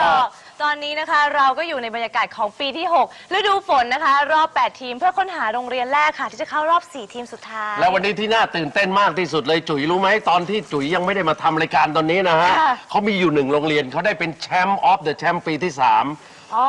กอก ตอนนี้นะคะเราก็อยู่ในบรรยากาศของปีที่6ฤดูฝนนะคะ รอบ 8 ทีมเพื่อค้นหาโรงเรียนแรกค่ะ ที่จะเข้ารอบ 4 ทีมสุดท้าย แล้ววันนี้ที่น่าตื่นเต้นมากที่สุดเลยจุ๋ยรู้ไหมตอนที่จุ๋ยยังไม่ได้มาทำรายการตอนนี้นะฮะค่ะ เขามีอยู่หนึ่งโรงเรียนเขาได้เป็นแชมป์ออฟเดอะแชมป์ปีที่3 อ๋อ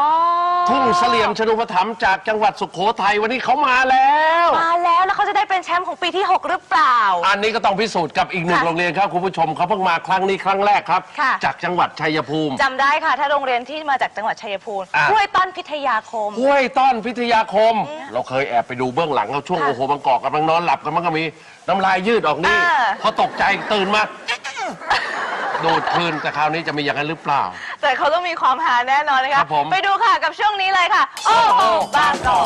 ทุ่งเสลี่ยมชนุปถัมภ์จากจังหวัดสุโขทัยวันนี้เขามาแล้ว มาแล้วแล้วเขาจะได้เป็นแชมป์ของปีที่ 6 หรือเปล่า อันนี้ก็ต้องพิสูจน์กับอีกหนึ่งค่ะโรงเรียนครับคุณผู้ชมเขาเพิ่งมาครั้งนี้ครั้งแรกครับ ค่ะ จากจังหวัดชัยภูมิ จำได้ค่ะ ถ้าโรงเรียนที่มาจากจังหวัดชัยภูมิอะ ห้วยต้อนพิทยาคม ห้วยต้อนพิทยาคม เราเคยแอบไปดูเบื้องหลังเขาช่วงค่ะโอ้โหบางกอกกำลังนอนหลับกันมันก็มีน้ำลายยืดออกนี่อ่าพอตกใจตื่นมา ดูดคืนแต่คราวนี้จะมีอย่างนั้นหรือเปล่า แต่เขาต้องมีความหาแน่นอนนะครัคะบผม ไปดูค่ะกับช่วงนี้เลยค่ะ โอ้โหบางกอก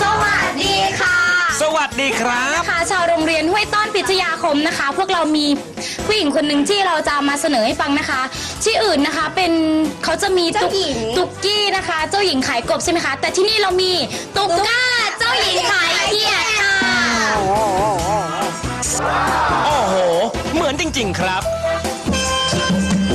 สวัสดีค่ะสวัสดีครับ ค่ะชาวโรงเรียนห้วยต้อนพิทยาคมนะคะ พวกเรามีผู้หญิงคนหนึ่งที่เราจะเอามาเสนอให้ฟังนะคะ ที่อื่นนะคะเป็นเขาจะมีตุ๊กตุ๊กกี้นะคะ เจ้าหญิงขายกบใช่ไหมคะ แต่ที่นี่เรามีตุ๊กก้าเจ้าหญิงขายเขียดค่ะ โอ้โห เหมือนจริง ๆ ครับ ด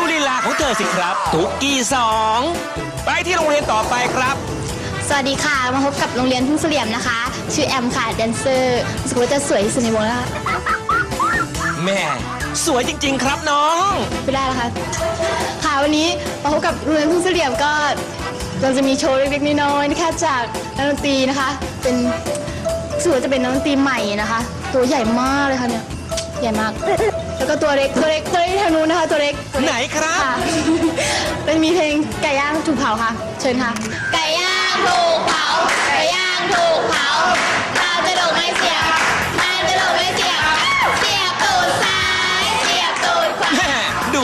ูลีลาของเธอสิครับ ตุกกี้สองไปที่โรงเรียนต่อไปครับ สวัสดีค่ะ มาพบกับโรงเรียนทุ่งเสลี่ยมนะคะ ชื่อแอมค่ะ แดนเซอร์รู้สึกว่าจะสวยที่สุดในวงแล้วค่ะแม่ สวยจริง ๆ ครับน้อง ไม่ได้แล้วค่ะ ค่ะวันนี้มาพบกับโรงเรียนทุ่งเสลี่ยมก็เราจะมีโชว์เล็กๆน้อยๆนะคะจากนักดนตรีนะคะ เป็นรู้สึกว่าจะเป็นนักดนตรีใหม่นะคะ ตัวใหญ่มากเลยค่ะเนี่ยใหญ่มาก แล้วก็ตัวเล็กตัวเล็กตัวเล็กทางนู้นนะคะ ตัวเล็กตัวเล็กไหนครับ ค่ะ เป็นมีเพลงไก่ย่างถูกเผาค่ะ เชิญค่ะ ไก่ย่างถูกเผา ไก่ย่างถูกเผาเรา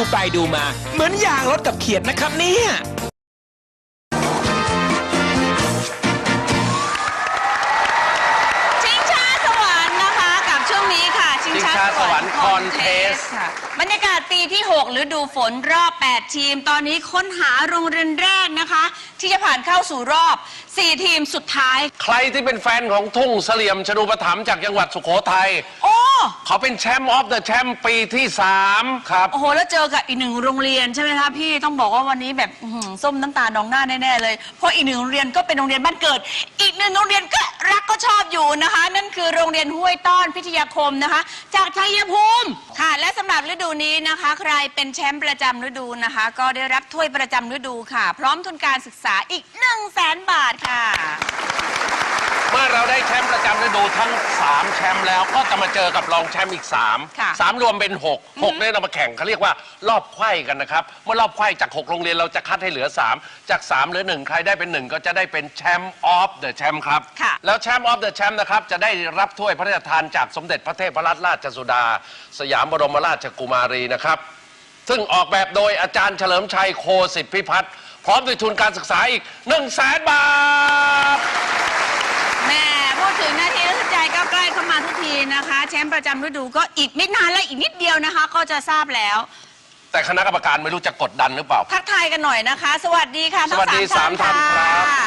ดูไปดูมา เหมือนยางรถกับเขียดนะครับเนี่ย รรรรค์ค์คอนเทส Contest ค่ะบรรยากาศปีที่ 6 ฤดูฝนรอบ 8 ทีม ตอนนี้ค้นหาโรงเรียนแรกนะคะ ที่จะผ่านเข้าสู่รอบ 4 ทีมสุดท้าย ใครที่เป็นแฟนของทุ่งเสลี่ยมชนุปถัมภ์จากจังหวัดสุโขทัยโอ้เขาเป็นแชมป์ออฟเดอะแชมป์ปีที่ 3 ครับ โอ้โห แล้วเจอกับอีกหนึ่งโรงเรียนใช่ไหมคะพี่ต้องบอกว่าวันนี้แบบอื้อหือส้มน้ำตาลนองหน้าแน่ๆเลย เพราะอีกหนึ่งโรงเรียนก็เป็นโรงเรียนบ้านเกิด อีกหนึ่งโรงเรียนก็รักก็ชอบอยู่นะคะ นั่นคือโรงเรียนห้วยต้อนพิทยาคมนะคะ จากชัยภูมิค่ะ และสำหรับฤดูนี้นะคะ ใครเป็นแชมป์ประจำฤดูนะคะ ก็ได้รับถ้วยประจำฤดูค่ะ พร้อมทุนการศึกษาอีก 1 0 0 0 0แสนบาทค่ะ เมื่อเราได้แชมป์ประจำฤดูทั้ง 3 แชมป์แล้วก็จะมาเจอกับรองแชมป์อีก 3 ค่ะ3 รวมเป็น 6 6เนี่ยเรามาแข่งเขาเรียกว่ารอบไขว้กันนะครับ เมื่อรอบไขว้จาก 6 โรงเรียนเราจะคัดให้เหลือ 3 จาก 3 เหลือ 1 ใครได้เป็น 1 ก็จะได้เป็นแชมป์ออฟเดอะแชมป์ครับ ค่ะ แล้วแชมป์ออฟเดอะแชมป์นะครับ จะได้รับถ้วยพระราชทานจากสมเด็จพระเทพรัตนราชสุดา สยามบรมราชกุมารีนะครับ ซึ่งออกแบบโดยอาจารย์เฉลิมชัยโคสิทธิพิพัฒน์พร้อมด้วยทุนการศึกษาอีก1 0 0 0 0แสนบาทแม่ พูดถึงนาทีรู้สึกใจก็ใกล้เข้ามาทุกทีนะคะ แชมป์ประจำฤดูก็อีกไม่นานและอีกนิดเดียวนะคะ ก็จะทราบแล้ว แต่คณะกรรมการไม่รู้จะกดดันหรือเปล่า ทักทายกันหน่อยนะคะ สวัสดีค่ะทั้งสวัสดีสามท่านสามท่านครับค่ะ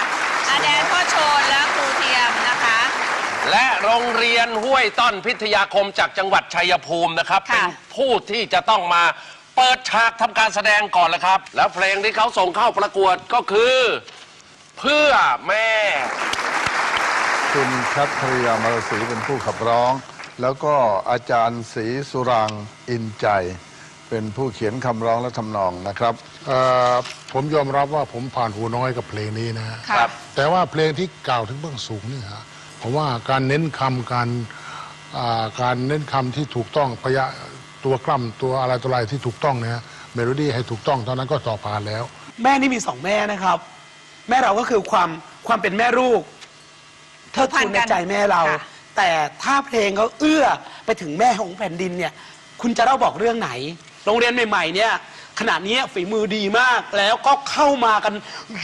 อาแดนพ่อโชนและครูเทียมนะคะ และโรงเรียนห้วยต้อนพิทยาคมจากจังหวัดชัยภูมินะครับ ค่ะ เป็นผู้ที่จะต้องมาเปิดฉากทำการแสดงก่อนแล้วครับ แล้วเพลงที่เขาส่งเข้าประกวดก็คือ เพื่อแม่ คุณคัทริยามารสีเป็นผู้ขับร้อง แล้วก็อาจารย์ศรีสุรางค์อินใจ เป็นผู้เขียนคำร้องและทำนองนะครับ เอ่อผมยอมรับว่าผมผ่านหูน้อยกับเพลงนี้นะฮะครับ แต่ว่าเพลงที่กล่าวถึงเบื้องสูงนี่ฮะผมว่าการเน้นคำการอ่าการเน้นคำที่ถูกต้องพยะตัวกล้ำตัวอะไรตัวอะไรที่ถูกต้องเนี่ยเมโลดี้ให้ถูกต้องเท่านั้นก็สอบผ่านแล้ว แม่นี่มีสองแม่นะครับ แม่เราก็คือความความเป็นแม่ลูก เทิดทูนในใจแม่เรา ค่ะ แต่ถ้าเพลงเขาเอื้อไปถึงแม่ของแผ่นดินเนี่ย คุณจะเล่าบอกเรื่องไหน โรงเรียนใหม่ๆเนี่ยขณะนี้ฝีมือดีมาก แล้วก็เข้ามากัน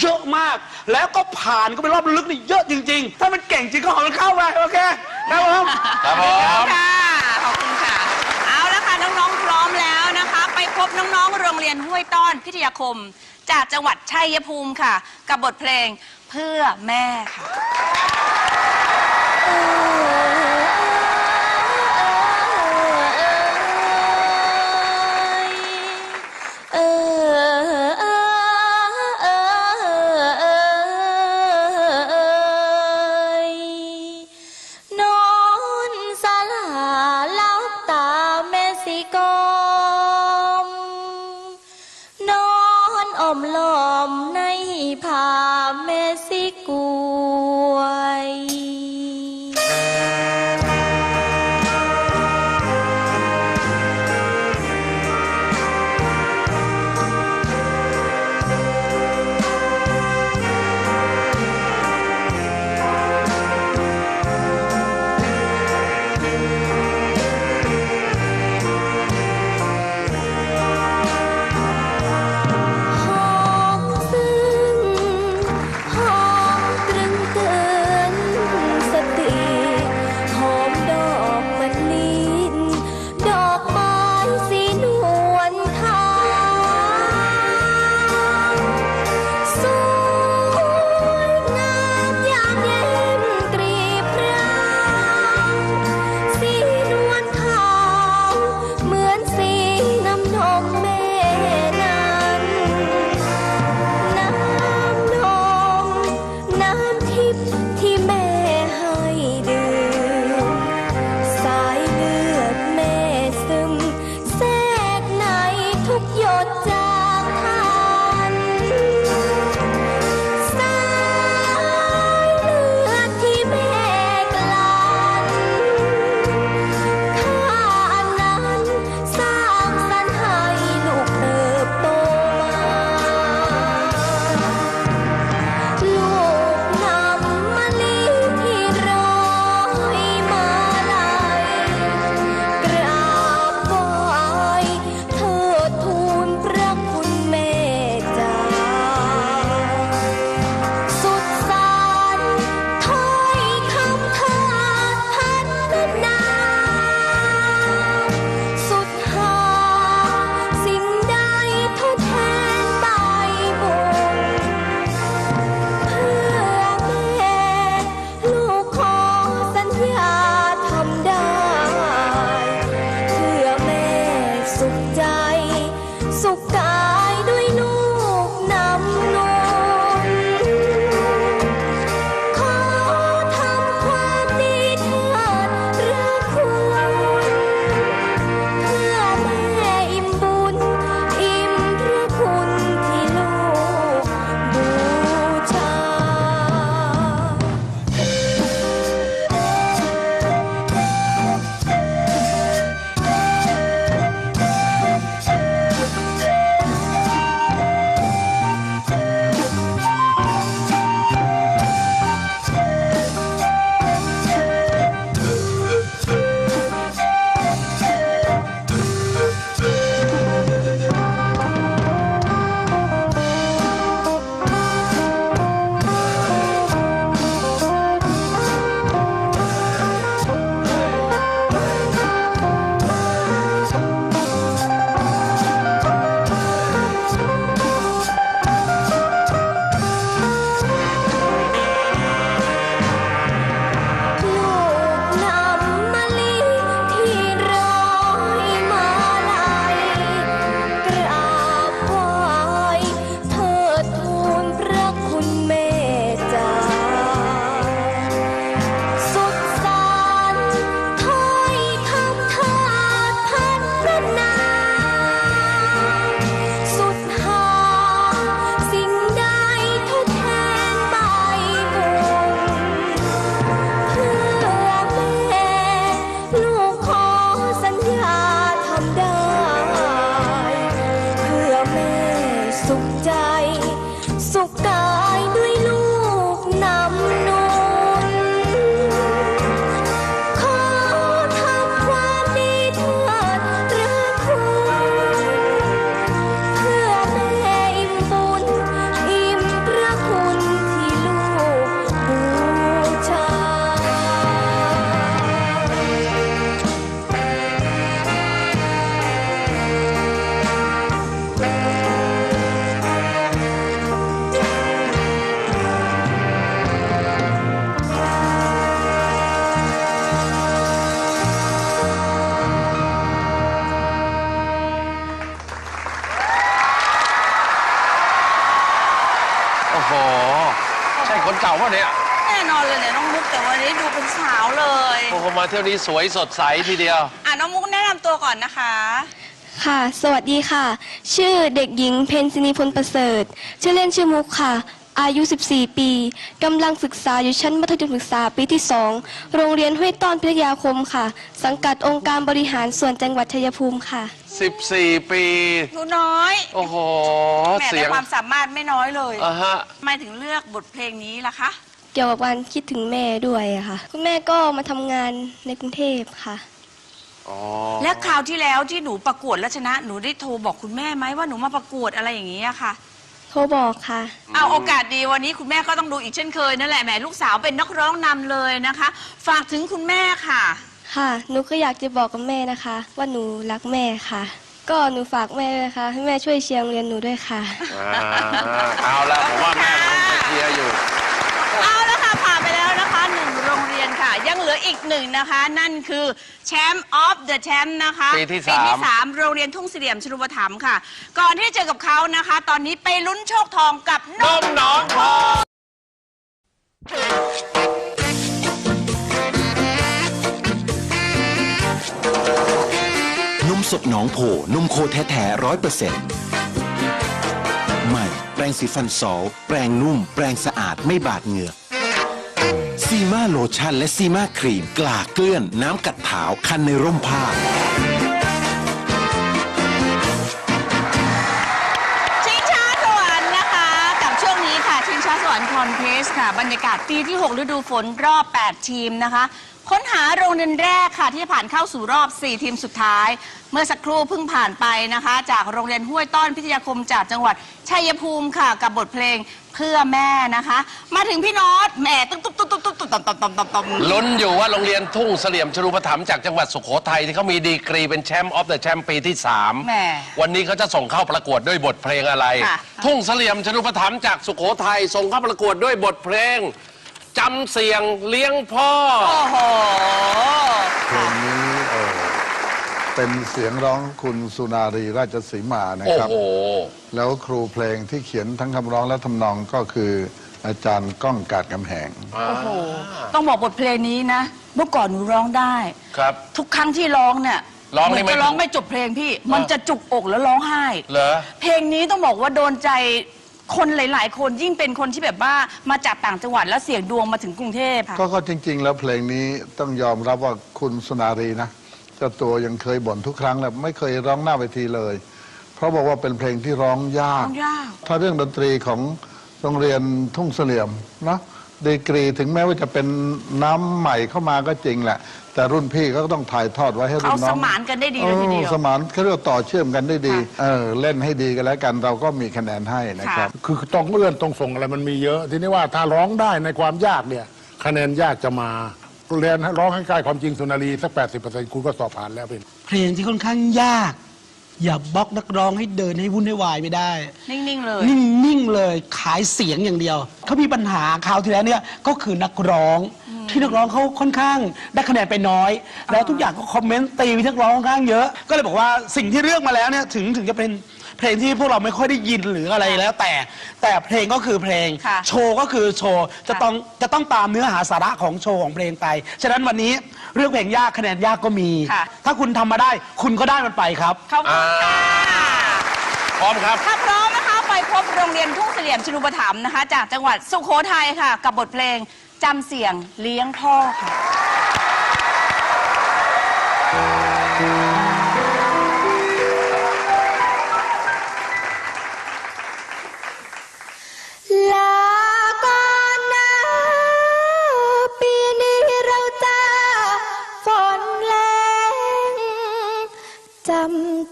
เยอะมาก แล้วก็ผ่านก็เป็นรอบลึกนี่เยอะจริง ๆ ถ้ามันเก่งจริงก็ขอมันเข้าไปโอเคครับผม ครับผม ค่ะ ขอบคุณค่ะ เอาละค่ะ น้องๆ พร้อมแล้วนะคะ ไปพพบน้องๆ โรงเรียนห้วยต้อนพิทยาคม จากจังหวัดชัยภูมิค่ะ กับบทเพลง เพื่อแม่ค่ะ ยวนี้สวยสดใสทีเดียว อะน้องมุกแนะนำตัวก่อนนะคะ ค่ะ สวัสดีค่ะ ชื่อเด็กหญิงเพนซินีพลประเสริฐ ชื่อเล่นชื่อมุกค่ะ อายุ 14 ปีกำลังศึกษาอยู่ชั้นมัธยมศึกษาปีที่ 2 โรงเรียนห้วยต้อนพิทยาคมค่ะ สังกัดองค์การบริหารส่วนจังหวัดชัยภูมิค่ะ 14 ปี หนูน้อยโอ้โห แหม่เสีแต่ยงความสามารถไม่น้อยเลยอะฮะ ทำไมถึงเลือกบทเพลงนี้ล่ะคะ เกี่ยวกับการคิดถึงแม่ด้วยอะค่ะ คุณแม่ก็มาทำงานในกรุงเทพค่ะ อ๋อและคราวที่แล้วที่หนูประกวดแล้วชนะ หนูได้โทรบอกคุณแม่ไหมว่าหนูมาประกวดอะไรอย่างนี้อะค่ะ โทรบอกค่ะ เอาโอกาสดีวันนี้คุณแม่ก็ต้องดูอีกเช่นเคยนั่นแหละแหมลูกสาวเป็นนักร้องนำเลยนะคะ ฝากถึงคุณแม่ค่ะ ค่ะ หนูก็อยากจะบอกกับแม่นะคะ ว่าหนูรักแม่ค่ะ ก็หนูฝากแม่ด้วยค่ะ ให้แม่ช่วยเชียร์โรงเรียนหนูด้วยค่ะ อ่าเอาละผมว่าแม่คงจะเชียร์อยู่ เอาละค่ะผ่านไปแล้วนะคะหนึ่งโรงเรียนค่ะ ยังเหลืออีกหนึ่งนะคะ นั่นคือแชมป์ออฟเดอะแชมป์นะคะปีที่ปีที่สาม สามโรงเรียนทุ่งเสลี่ยมชลุปถัมภ์ค่ะ ก่อนที่จะเจอกับเขานะคะ ตอนนี้ไปลุ้นโชคทองกับนนมมหนองทอง นมสดหนองโพนมโคแท้ๆร้อยเปอร์เซ็นต์ใหม่แปร งสีฟันซอลแปรงนุ่ม แปรงสะอาดไม่บาดเหงือกซีมาโลชั่นและซีมาครีม กลาเกลื่อน น้ำกัดเท้าคันในร่มผ้า ชิงช้าสวรรค์นะคะ กับช่วงนี้ค่ะ ชิงช้าสวรรค์คอนเพสค่ะ บรรยากาศปีที่ 6 ฤดูฝนรอบ 8 ทีมนะคะ ค้นหาโรงเรียนแรกค่ะที่ผ่านเข้าสู่รอบ 4 ทีมสุดท้าย เมื่อสักครู่เพิ่งผ่านไปนะคะ จากโรงเรียนห้วยต้อนพิทยาคมจากจังหวัดชัยภูมิค่ะ กับบทเพลงเพื่อแม่นะคะ มาถึงพี่โน็อตแหม่ตุ๊บตุ๊บตุ๊บตุ๊บตุ๊บตุ๊บตุ๊บตุ๊บตุ๊บตุ๊บตุ๊บลุ้นอยู่ว่าโรงเรียนทุ่งเสลี่ยมชลุปถัมภ์จากจังหวัดสุโขทัยที่เขามีดีกรีเป็นแชมป์ออฟเดอะแชมป์ปีที่ แหม่วันนี้เขาจะส่งเข้าประกวดด้วยบทเพลงอะไร ค่ะ ทุ่งเสลี่ยมชลุปถัมภ์จากสุโขทัยส่งเข้าประกวดด้วยบทเพลง จำเสียงเลี้ยงพ่อ โอ้โห เพลงนี้เออเป็นเสียงร้องคุณสุนารีราชสีมานะโอ้ครับ โห แล้วครูเพลงที่เขียนทั้งคำร้องและทำนองก็คืออาจารย์ก้องกาดกำแหง โอ้โห ต้องบอกบทเพลงนี้นะ เมื่อก่อนหนูร้องได้ ครับ ทุกครั้งที่ร้องเนี่ยร้องเหมืนี่อนไม่จะร้องไม่จบเพลงพี่ มันจะจุกอกแล้วร้องไห้ เหรอ เพลงนี้ต้องบอกว่าโดนใจ คนหลาย ๆ คนยิ่งเป็นคนที่แบบว่ามาจากต่างจังหวัดแล้วเสียงดวงมาถึงกรุงเทพค่ะ ก็ก็จริง ๆ แล้วเพลงนี้ต้องยอมรับว่าคุณสุนารีนะเจ้าตัวยังเคยบ่นทุกครั้งแหละไม่เคยร้องหน้าเวทีเลย เพราะบอกว่าเป็นเพลงที่ร้องยาก ร้องยาก ถ้าเรื่องดนตรีของโรงเรียนทุ่งเสลี่ยมนะดีกรีถึงแม้ว่าจะเป็นน้ำใหม่เข้ามาก็จริงแหละ แต่รุ่นพี่ก็ต้องถ่ายทอดไว้ให้รุ่เขานน้สองมานกันได้ดีเลยทีเดียว ออสมานเขาเรียกว่าต่อเชื่อมกันได้ดีค่ะเออเล่นให้ดีกันแล้วกันเราก็มีคะแนนให้นะครับค่ะคือต้องเลื่อนต้องส่งอะไรมันมีเยอะ ทีนี้ว่าถ้าร้องได้ในความยากเนี่ยคะแนนยากจะมาเรียนให้ร้องให้ใกล้ความจริงสุนารีสักแปดสิบเปอร์เซ็นต์คุณก็สอบผ่านแล้วเป็น เพลงที่ค่อนข้างยาก อย่าบล็อกนักร้องให้เดินให้วุ่นให้วายไม่ได้ นิ่ง ๆ เลย นิ่ง ๆ เลยขายเสียงอย่างเดียว เขามีปัญหาคราวที่แล้วเนี่ยก็คือนักร้องที่นักร้องเขาค่อนข้างได้คะแนนไปน้อย แล้วทุกอย่างก็คอมเมนต์ตีไปนักร้องค่อนข้างเยอะ ก็เลยบอกว่าสิ่งที่เลือกมาแล้วเนี่ยถึงถึงจะเป็น เพลงที่พวกเราไม่ค่อยได้ยินหรืออะไรแล้วแต่ แต่เพลงก็คือเพลง ค่ะโชว์ก็คือโชว์จะต้องจะต้องตามเนื้อหาสาระของโชว์ของเพลงไป ฉะนั้นวันนี้เรื่องเพลงยากคะแนนยากก็มี ค่ะ ถ้าคุณทำมาได้คุณก็ได้มันไปครับ ขอบคุณค่ะ พร้อมครับ ถ้าพร้อมนะคะไปพบโรงเรียนทุ่งเสลี่ยมชลุปถัมภ์นะคะ จากจังหวัดสุโขทัยค่ะ กับบทเพลงจำเสียงเลี้ยงพ่อค่ะ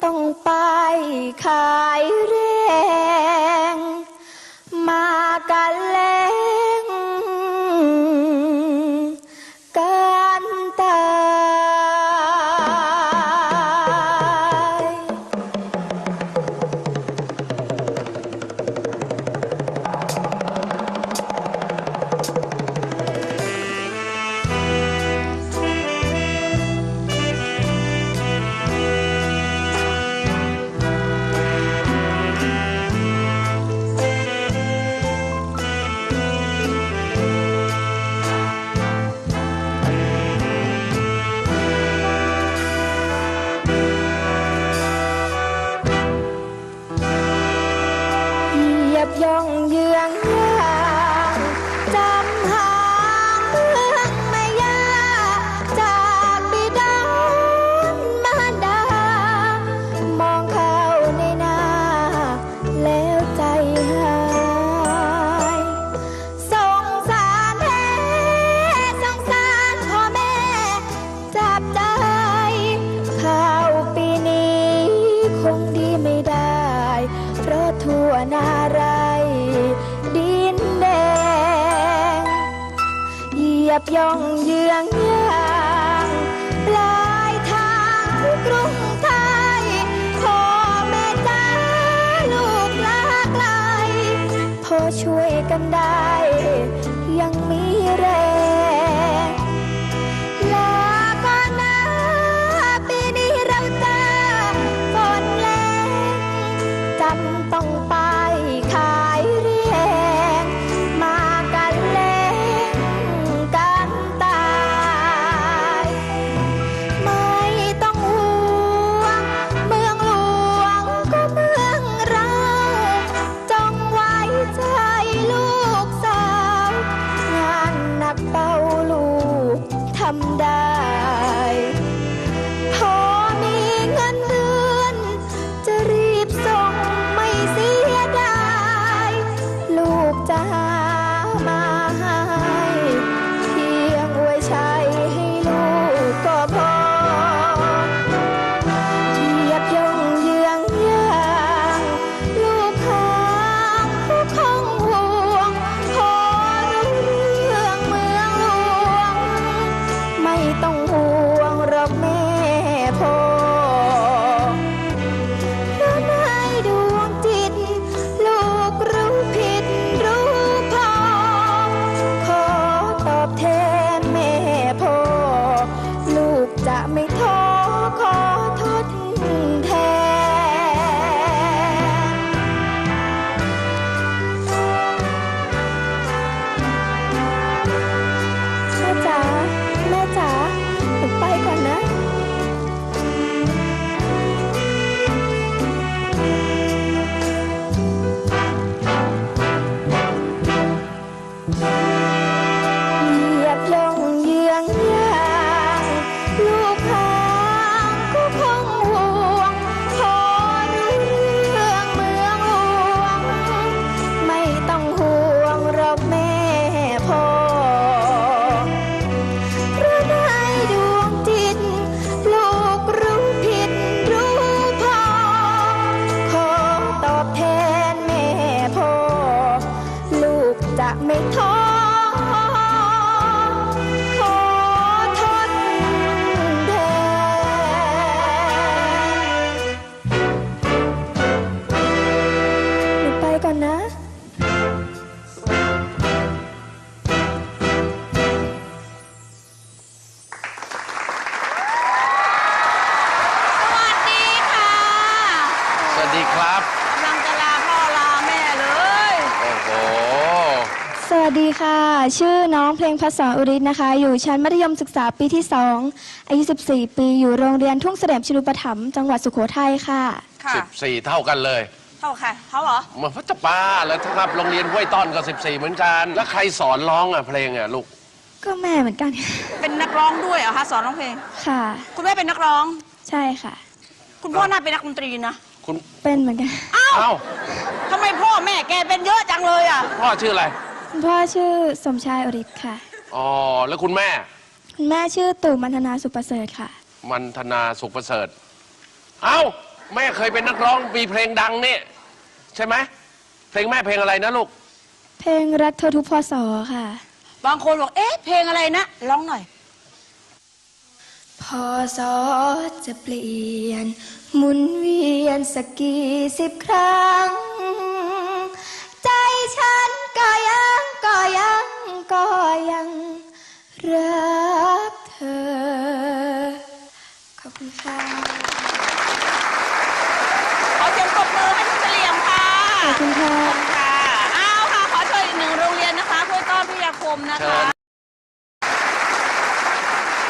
ต้องไปขายเร ย่องเยืองยางปลายทางกรุงไทยพ่อแม่จ้าลูกลาไกลพอช่วยกันได้ อ ไม่ท้อ อน้องเพลงภาษาอุริศนะคะ อยู่ชั้นมัธยมศึกษาปีที่ 2 อายุ 14 ปี อยู่โรงเรียนทุ่งเสด็จชินุปถัมภ์จังหวัดสุโขทัยค่ะ ค่ะ 14 เท่ากันเลย เท่าค่ะเขาเหรอมันพัชป้าแล้วถ้าครับโรงเรียนห้วยต้อนก็ 14 เหมือนกัน แล้วใครสอนร้องอะเพลงอะลูก ก็แม่เหมือนกัน เป็นนักร้องด้วยเหรอคะสอนร้องเพลง ค่ะ คุณแม่เป็นนักร้อง ใช่ค่ะ คุณพ่อน่าเป็นนักดนตรีนะ คุณ เป็นเหมือนกัน อ้าวเอ้าทำไมพ่อแม่แกเป็นเยอะจังเลยอะ พ่อชื่ออะไร คุณพ่อชื่อสมชายอุริศค่ะ อ๋อ แล้วคุณแม่ คุณแม่ชื่อตู่มันธนาสุประเสริฐค่ะ มันธนาสุขประเสริฐ เอ้า แม่เคยเป็นนักร้องมีเพลงดังนี่ ใช่ไหม เพลงแม่เพลงอะไรนะลูก เพลงรักเธอทุกพศค่ะ บางคนบอก เอ๊ะ เพลงอะไรนะ ร้องหน่อยพอสอจะเปลี่ยน หมุนเวียนสักกี่สิบครั้งใจ ฉันก็ยังก็ยังก็ยังรักเธอ ขอบคุณค่ะขอเสียงปรบมือให้คุณเฉลียมค่ะขอบคุณค่ะค่ะอ้าวค่ะขอเชิญอีกหนึ่งโรงเรียนนะคะห้วยต้อนพิทยาคมนะเชิคะ ญ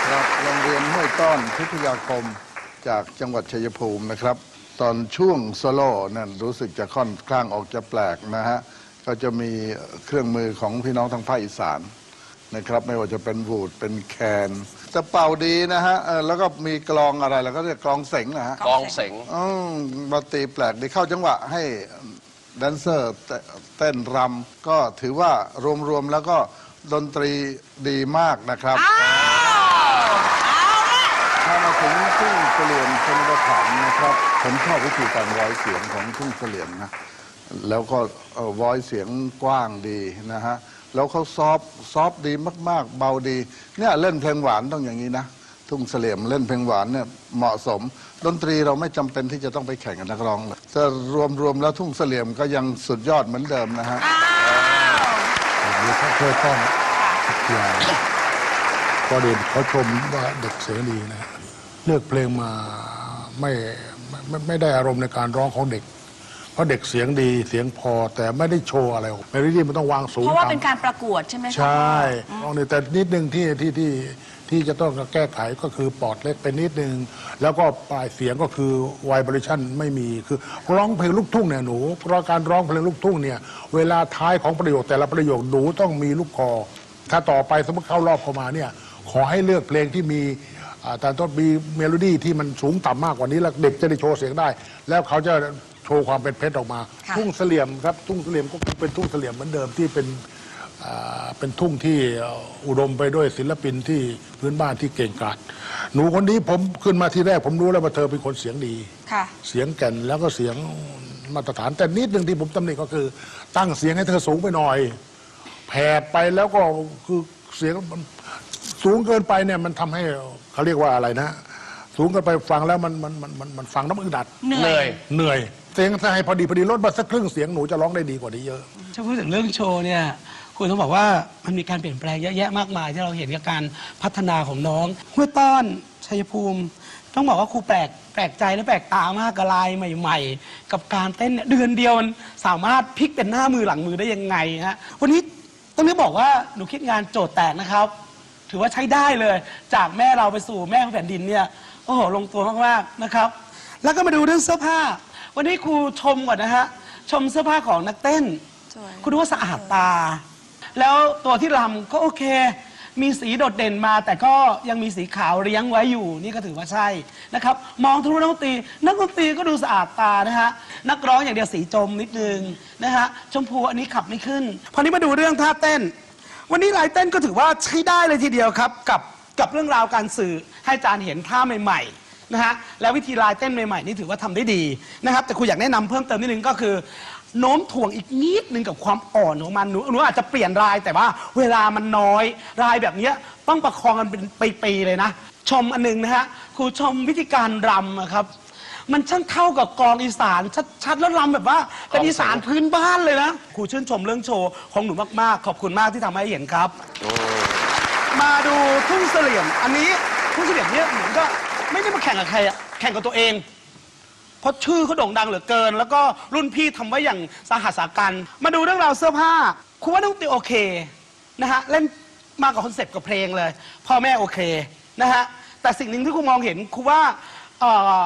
ครับโรงเรียนห้วยต้อนพิทยาคมจากจังหวัดชัยภูมินะครับ ตอนช่วงโซโล่นั่นรู้สึกจะค่อนข้างออกจะแปลกนะฮะ ก็จะมีเครื่องมือของพี่น้องทางภาคอีสานนะครับไม่ว่าจะเป็นวูดเป็นแคนจะเป่าดีนะฮะเออแล้วก็มีกลองอะไรแล้วก็เรียกกลองเสงนะฮะกองเสงอืมมาตีแปลกดีเข้าจังหวะให้แดนเซอร์เตเต้นรำก็ถือว่ารวมๆแล้วก็ดนตรีดีมากนะครับ ถ้ามาถึงทุ่งเสลี่ยมชนบทถัมภ์นะครับ ผมชอบวิธีการร้อยเสียงของทุ่งเสลี่ยมนะ แล้วก็วอยเสียงกว้างดีนะฮะ แล้วเขาซอฟซอฟดีมาก ๆ เบาดี เนี่ยเล่นเพลงหวานต้องอย่างนี้นะ ทุ่งเสลี่ยมเล่นเพลงหวานเนี่ยเหมาะสม ดนตรีเราไม่จำเป็นที่จะต้องไปแข่งกับนักร้องเลยถ้ารวมรวมแล้วทุ่งเสลี่ยมก็ยังสุดยอดเหมือนเดิมนะฮะหรือเขาเคยต้องอย่างก็เด่นเขาชมว่าเด็กเสียงดีนะเลือกเพลงมาไม่ไม่ได้อารมณ์ในการร้องของเด็ก ราะเด็กเสียงดีเสียงพอแต่ไม่ได้โชว์อะไรเมโลดี้มันต้องวางสูงเพราะว่าต่ำเป็นการประกวดใช่ไหมคะใช่ลองนี่แต่นิดนึงที่ที่ที่ที่จะต้องแก้ไขก็คือปอดเล็กไปนิดนึง แล้วก็ปลายเสียงก็คือไวบริชันไม่มีคือร้องเพลงลูกทุ่งเนี่ยหนู เพราะการร้องเพลงลูกทุ่งเนี่ยเวลาท้ายของประโยคแต่ละประโยคหนูต้องมีลูกคอ ถ้าต่อไปสมมติเข้ารอบเข้ามาเนี่ยขอให้เลือกเพลงที่มีอ่าแต่ต้องมีเมโลดี้ที่มันสูงต่ำมากกว่านี้แล้วเด็กจะได้โชว์เสียงได้ แล้วเขาจะโชว์ความเป็นเพชรออกมา ค่ะ ทุ่งเสลี่ยมครับ ทุ่งเสลี่ยมก็เป็นทุ่งเสลี่ยมเหมือนเดิมที่เป็นอ่าเป็นทุ่งที่อุดมไปด้วยศิลปินที่พื้นบ้านที่เก่งกาจหนูคนนี้ผมขึ้นมาที่แรกผมรู้แล้วว่าเธอเป็นคนเสียงดี ค่ะ เสียงแก่นแล้วก็เสียงมาตรฐาน แต่นิดหนึ่งที่ผมตำหนิก็คือ ตั้งเสียงให้เธอสูงไปหน่อยแผดไปแล้วก็คือเสียงมันสูงเกินไปเนี่ยมันทำให้เขาเรียกว่าอะไรนะ สูงเกินไปฟังแล้วมันมันมันมันมันฟังน้ำอึดอัด เหนื่อย เหนื่อย เสียงถ้าให้พอดีพอดีลดมาสักครึ่งเสียงหนูจะร้องได้ดีกว่านี้เยอะ ถ้าพูดถึงเรื่องโชว์เนี่ยคุณต้องบอกว่ามันมีการเปลี่ยนแปลงเยอะแยะมากมาย ที่เราเห็นกับการพัฒนาของน้องห้วยต้อนชัยภูมิ ต้องบอกว่าครูแปลกแปลกใจและแปลกตามากกับลายใหม่ ๆ กับการเต้นเนี่ยเดือนเดียวมันสามารถพลิกเป็นหน้ามือหลังมือได้ยังไงฮะวันนี้ต้องนี้บอกว่าหนูคิดงานโจทย์แตกนะครับ ถือว่าใช้ได้เลย จากแม่เราไปสู่แม่ของแผ่นดินเนี่ย โอ้โหลงตัวมากๆนะครับ แล้วก็มาดูเรื่องเสื้อผ้า วันนี้ครูชมก่อนนะฮะชมเสื้อผ้าของนักเต้นคุณดูว่าสะอาดตา แล้วตัวที่รำก็โอเค มีสีโดดเด่นมา แต่ก็ยังมีสีขาวเลี้ยงไว้อยู่ นี่ก็ถือว่าใช่นะครับ มองทะลุนักดนตรีนักดนตรีก็ดูสะอาดตานะฮะนักร้องอย่างเดียวสีจมนิดนึงนะฮะชมพูอันนี้ขับไม่ขึ้นพอนี้มาดูเรื่องท่าเต้น วันนี้ลายเต้นก็ถือว่าใช้ได้เลยทีเดียวครับกับ กับเรื่องราวการสื่อให้อาจารย์เห็นท่าใหม่ๆนะฮะแล้ววิธีลายเต้นใหม่ๆนี่ถือว่าทำได้ดีนะครับ แต่ครูอยากแนะนำเพิ่มเติมนิดนึงก็คือ โน้มถ่วงอีกนิดนึงกับความอ่อนของมันหนูหนูอาจจะเปลี่ยนรายแต่ว่าเวลามันน้อยรายแบบเนี้ยต้องประคองกันเป็นปีๆเลยนะ ชมอันหนึงนะฮะครูชมวิธีการรำอะครับ มันช่างเข้ากับกลองอีสานชัดๆแล้วรำแบบว่า เป็นอีสานพื้นบ้านเลยนะครูชื่นชมเรื่องโชว์ของหนูมากๆ ขอบคุณมากที่ทำให้เห็นครับ มาดูทุ่งเสลี่ยม อันนี้ทุ่งเสลี่ยมเนี่ยเหมือนก็ไม่ได้มาแข่งกับใครอะแข่งกับตัวเอง เพราะชื่อเขาโด่งดังเหลือเกิน แล้วก็รุ่นพี่ทำไว้อย่างสาหัสสากัน มาดูเรื่องราวเสื้อผ้าครูว่าน้องติวโอเคนะฮะเล่นมากับคอนเซปต์กับเพลงเลย พ่อแม่โอเคนะฮะแต่สิ่งหนึ่งที่ครูมองเห็นครูว่าเอ่อ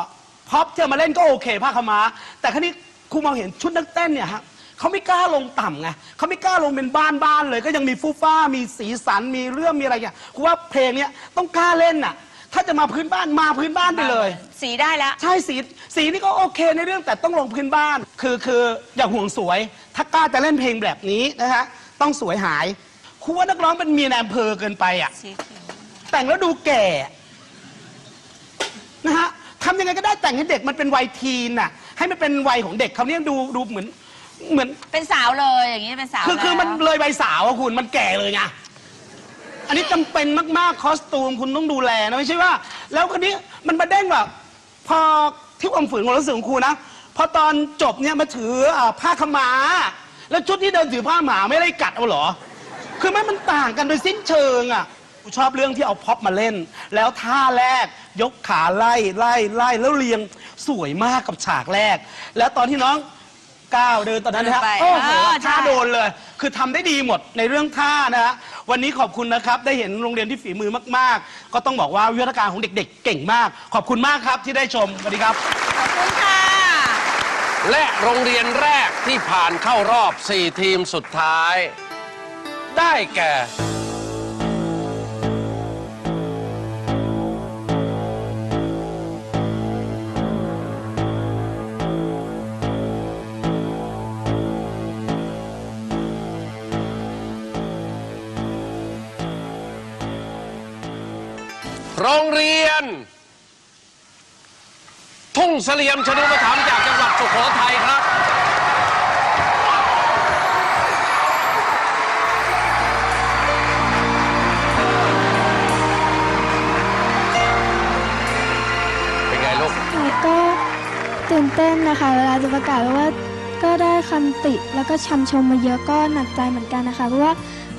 พ็อปที่เอมาเล่นก็โอเคผ้าขาวม้า แต่ครั้นี้ครูมองเห็นชุดนักเต้นเนี่ยฮะ เขาไม่กล้าลงต่ำไงเขาไม่กล้าลงเป็นบ้านบ้านๆเลย ก็ยังมีฟูฟ้ามีสีสันมีเรื่องมีอะไรอย่างครูว่าเพลงเนี้ยต้องกล้าเล่นน่ะ ถ้าจะมาพื้นบ้านมาพื้นบ้านไปเลย สีได้แล้ว ใช่สีสีนี่ก็โอเคในเรื่องแต่ต้องลงพื้นบ้าน คือคืออย่าห่วงสวย ถ้ากล้าจะเล่นเพลงแบบนี้นะฮะต้องสวยหายครูว่านักร้องเป็นเมียนายอำเภอเกินไปอะ สีเขียว แต่งแล้วดูแก่นะฮะทำยังไงก็ได้แต่งให้เด็กมันเป็นวัยทีนน่ะ ให้มันเป็นวัยของเด็กเขาเนี่ยดูดูเหมือน เหมือน เป็นสาวเลยอย่างนี้เป็นสาวคือคือมันแล้วเลยใบสาวอะคุณมันแก่เลยไงอันนี้จำเป็นมากๆคอสตูมคุณต้องดูแลนะไม่ใช่ว่า แล้วคนนี้มันมาเด้งแบบพอที่ความฝืนของรู้สึกของครูนะพอตอนจบเนี่ยมาถืออ่าผ้าขาวมา แล้วชุดที่เดินถือผ้าหมาไม่ได้กัดเอาเหรอ คือไม่มันต่างกันโดยสิ้นเชิงอะกูชอบเรื่องที่เอาพ็อปมาเล่น แล้วท่าแรกยกขาไล่ไล่ไล่แล้วเรียงสวยมากกับฉากแรก แล้วตอนที่น้อง ก้าวเดินตอนนั้นนะฮะเดินไปโอ้โหอ่าใช่ ท่าโดนเลย คือทำได้ดีหมดในเรื่องท่านะฮะวันนี้ขอบคุณนะครับ ได้เห็นโรงเรียนที่ฝีมือมาก ๆ ก็ต้องบอกว่าวิทยาการของเด็ก ๆ เก่งมาก ขอบคุณมากครับที่ได้ชมสวัสดีครับ ขอบคุณค่ะ และโรงเรียนแรกที่ผ่านเข้ารอบ 4 ทีมสุดท้าย ได้แก่ โรงเรียน ทุ่งเสลียมชนุปถัมจากจังหวัดสุโขทัยครับ เป็นไงลูกก็ตื่นเต้นนะคะ เวลาจะประกาศเพราว่าก็ได้คำติแล้วก็ชมชมมาเยอะก็หนักใจเหมือนกันนะคะ เพราะว่า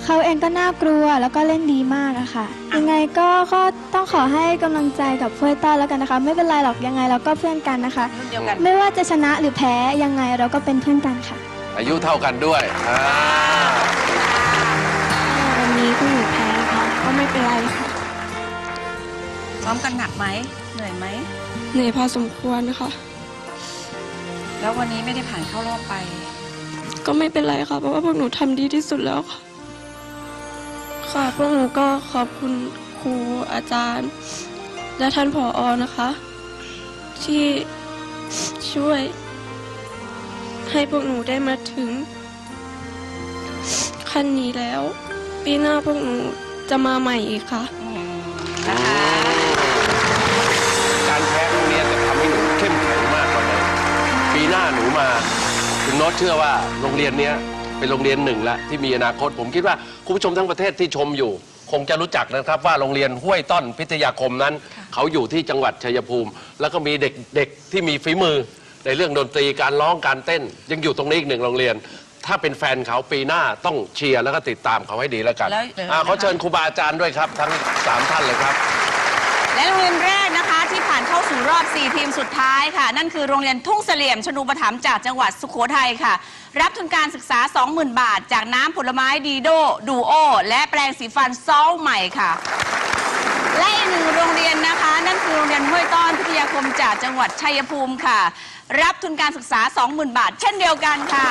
เขาเองก็น่ากลัวแล้วก็เล่นดีมากอะค่ะ ยังไงก็ก็ต้องขอให้กำลังใจกับเพื่อนต้อนแล้วกันนะคะ ไม่เป็นไรหรอกยังไงเราก็เพื่อนกันนะคะ รุ่นเดียวกันไม่ว่าจะชนะหรือแพ้ยังไงเราก็เป็นเพื่อนกันค่ะอายุเท่ากันด้วยอ่าวันนี้พวกหนูแพ้ค่ะก็ไม่เป็นไรค่ะซ้อมกันหนักไหมเหนื่อยไหม เหนื่อยพอสมควรค่ะ แล้ววันนี้ไม่ได้ผ่านเข้ารอบไป ก็ไม่เป็นไรค่ะเพราะว่าพวกหนูทำดีที่สุดแล้วค่ะ ค่ะพวกหนูก็ขอบคุณครูอาจารย์ และท่านผออนะคะ ที่ช่วยให้พวกหนูได้มาถึงขั้นนี้แล้ว ปีหน้าพวกหนูจะมาใหม่อีกค่ะ การแพ้ครั้งนี้จะทำให้หนูเข้มแข็งมากกว่าเดิมปีหน้าหนูมา คุณโน้ตเชื่อว่าโรงเรียนเนี้ย เป็นโรงเรียนหนึ่งละที่มีอนาคตผมคิดว่าคุณผู้ชมทั้งประเทศที่ชมอยู่ คงจะรู้จักนะครับว่าโรงเรียนห้วยต้อนพิทยาคมนั้น เขาอยู่ที่จังหวัดชัยภูมิ แล้วก็มีเด็กๆที่มีฝีมือ ในเรื่องดนตรีการร้องการเต้น ยังอยู่ตรงนี้อีกหนึ่งโรงเรียน ถ้าเป็นแฟนเขาปีหน้าต้องเชียร์แล้วก็ติดตามเขาให้ดีแล้วกันแล้ว อ่าขอเชิญครูบาอาจารย์ด้วยครับ ทั้งสามท่านเลยครับ และโรงเรียนแรกนะคะที่ผ่าน เข้าสู่รอบ 4 ทีมสุดท้ายค่ะ นั่นคือโรงเรียนทุ่งเสลี่ยมชนูปถัมภ์จากจังหวัดสุโขทัยค่ะ รับทุนการศึกษา 20,000 บาท จากน้ำผลไม้ดีโดดูโอ และแปรงสีฟันซอลใหม่ค่ะ และอีกหนึ่งโรงเรียนนะคะ นั่นคือโรงเรียนห้วยต้อนพิทยาคมจากจังหวัดชัยภูมิค่ะ รับทุนการศึกษา 20,000 บาท เช่นเดียวกันค่ะ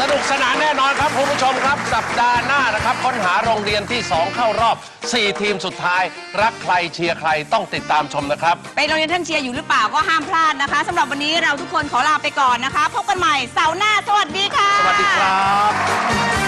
สนุกสนานแน่นอนครับคุณผู้ชมครับ สัปดาห์หน้านะครับ ค้นหาโรงเรียนที่ 2 เข้ารอบ 4 ทีมสุดท้าย รักใครเชียร์ใครต้องติดตามชมนะครับ เป็นโรงเรียนท่านเชียร์อยู่หรือเปล่าก็ห้ามพลาดนะคะสำหรับวันนี้เราทุกคนขอลาไปก่อนนะคะ พบกันใหม่เสาร์หน้า สวัสดีค่ะ สวัสดีครับ